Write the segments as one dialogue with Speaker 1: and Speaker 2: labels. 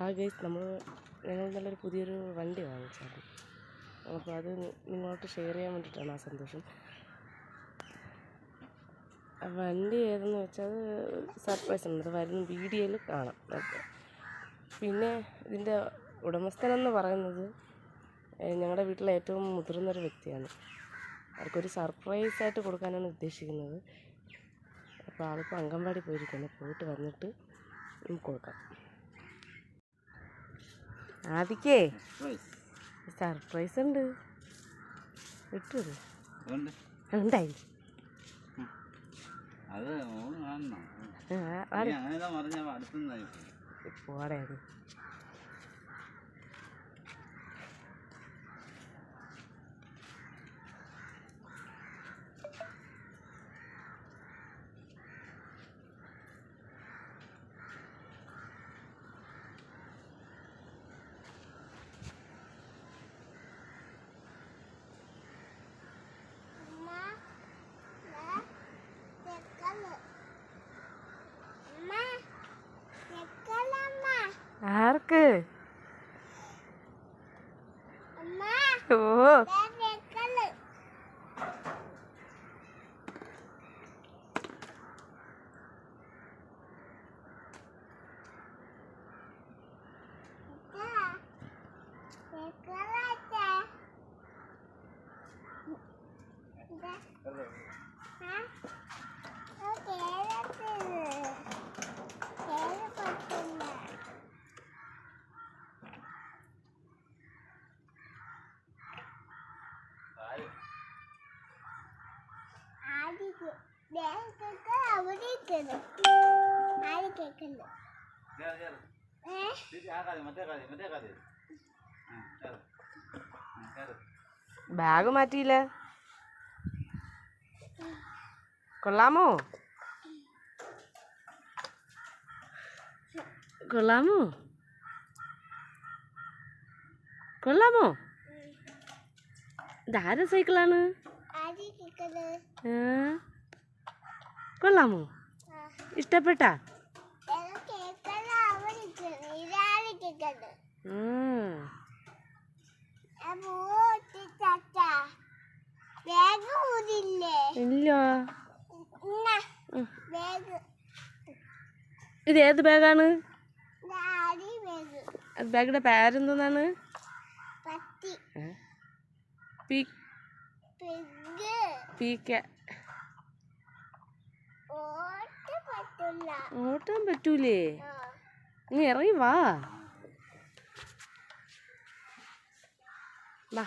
Speaker 1: ഹാ ഗൈസ് നമ്മൾ ഞങ്ങൾ നല്ലൊരു പുതിയൊരു വണ്ടി വാങ്ങിച്ചായിരുന്നു. അപ്പോൾ അത് നിങ്ങളോട്ട് ഷെയർ ചെയ്യാൻ വേണ്ടിയിട്ടാണ് ആ സന്തോഷം. വണ്ടി ഏതെന്ന് വെച്ചാൽ സർപ്രൈസ് ഉണ്ട് അത് വരുന്ന വീഡിയോയിൽ കാണാം. പിന്നെ ഇതിന്റെ ഉടമസ്ഥനെന്ന് പറയുന്നത് ഞങ്ങളുടെ വീട്ടിലെ ഏറ്റവും മുതിർന്നൊരു വ്യക്തിയാണ്. അവർക്കൊരു സർപ്രൈസ് ആയിട്ട് കൊടുക്കാനാണ് ഉദ്ദേശിക്കുന്നത്. അപ്പോൾ ആളിപ്പോൾ അംഗൻവാടി പോയിരിക്കുന്നു പോയിട്ട് വന്നിട്ട് കൊടുക്കാം. ആദിക്കേ. സർപ്രൈസ് ഉണ്ട്. കിട്ടൂല
Speaker 2: അതുകൊണ്ട്?
Speaker 1: ഉണ്ടായി ഓ
Speaker 2: ആ
Speaker 1: ബാഗ് മാറ്റിയില്ല കൊള്ളാമോ കൊള്ളാമോ കൊള്ളാമോ ഇതാര സൈക്കിളാണ്? കൊള്ളാമോ ഇഷ്ടപ്പെട്ടാ ഇല്ല. ഇത് ഏത് ബാഗാണ്? ബാഗിന്റെ
Speaker 3: പേരെന്താണ്
Speaker 1: ഓട്ടാൻ പറ്റൂലേ. നീ ഇറങ്ങി വാ. വാ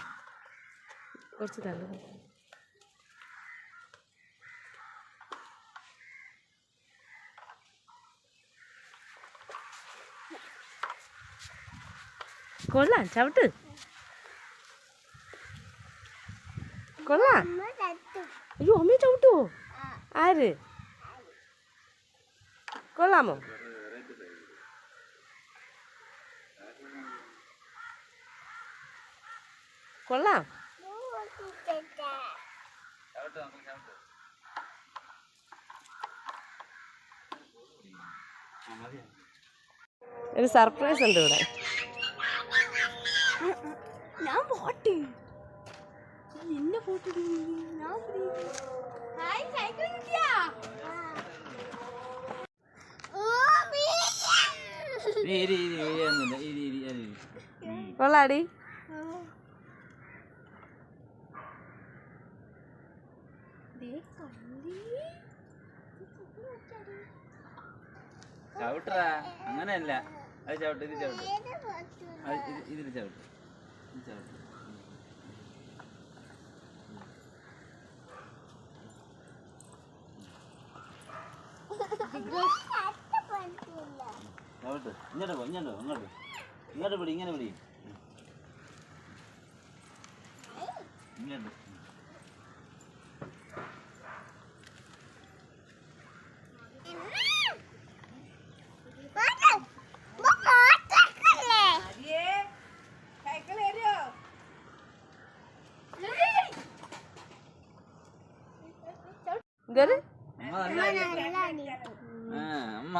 Speaker 1: കുറച്ച് തള്ളു കൊള്ളാം ചവിട്ട് കൊള്ളാം
Speaker 3: അമ്മ തട്ടും
Speaker 1: അയ്യോ അമ്മയെ ചവിട്ടുവോ
Speaker 3: ആ
Speaker 1: ആര് കൊള്ളാമോ കൊള്ളാം. ഒരു സർപ്രൈസ് ഉണ്ട് ഇവിടെ.
Speaker 3: ഞാൻ പോട്ടെ. എന്നെ പോട്ടെ ഞാൻ ഹായ് സൈക്കിൾ കിട്ടിയാ.
Speaker 1: കൊള്ളാടി.
Speaker 2: ചവിട്ടറാ അങ്ങനെയല്ല. അത് ചവിട്ട് ഇത് ചവിട്ട്. ഇതിൽ ചവിട്ട്. ഇത് ചവിട്ട്. ചവിട്ട്. ഇങ്ങോട്ട് പോ ഇങ്ങോട്ട് ഇങ്ങോട്ട്. ഇങ്ങോട്ട് പിടി ഇങ്ങനെ പിടി. ഇങ്ങോട്ട്.
Speaker 1: എന്തേത്
Speaker 2: അമ്മ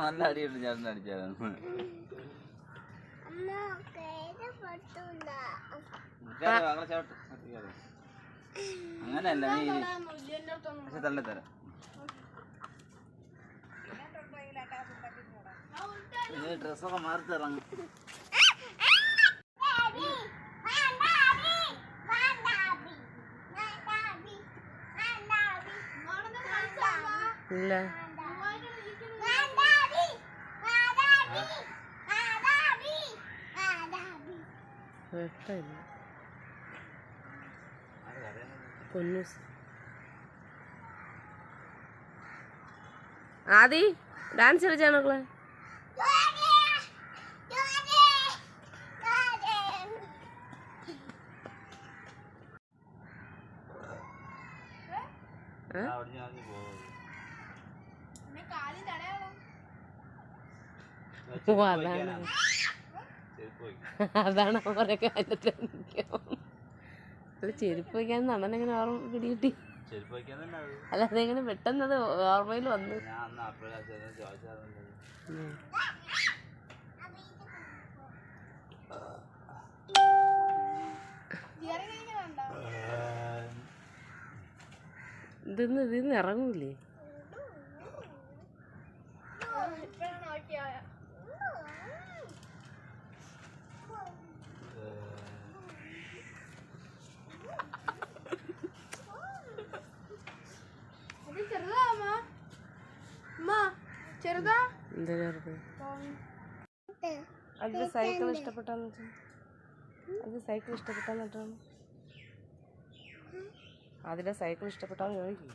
Speaker 2: നീ ഡ്രസ്സൊക്കെ മാറി തരാം.
Speaker 1: ഇല്ല. വെട്ടമില്ല. പൊന്നൂസ് ആദി ഡാൻസ് കളിച്ചാണോ മക്കളെ? ഏ? അതാണ് അതാണ് അവരൊക്കെ അതിന്റെ അല്ല ചെരുപ്പ് വയ്ക്കാൻ അണ്ണനെങ്ങനെ ഓർമ്മ പിടികിട്ടി. അല്ല അതെങ്ങനെ പെട്ടെന്ന് അത് ഓർമ്മയിൽ വന്നു. ഇതിന്ന് ഇതിന്ന് ഇറങ്ങൂലേ? സൈക്കിൾ ഇഷ്ടപ്പെട്ടാന്ന് വെച്ചാൽ അത് സൈക്കിൾ ഇഷ്ടപ്പെട്ടാന്ന് വെച്ചാണ് അതിലെ സൈക്കിൾ ഇഷ്ടപ്പെട്ടാന്ന് ചോദിക്കും.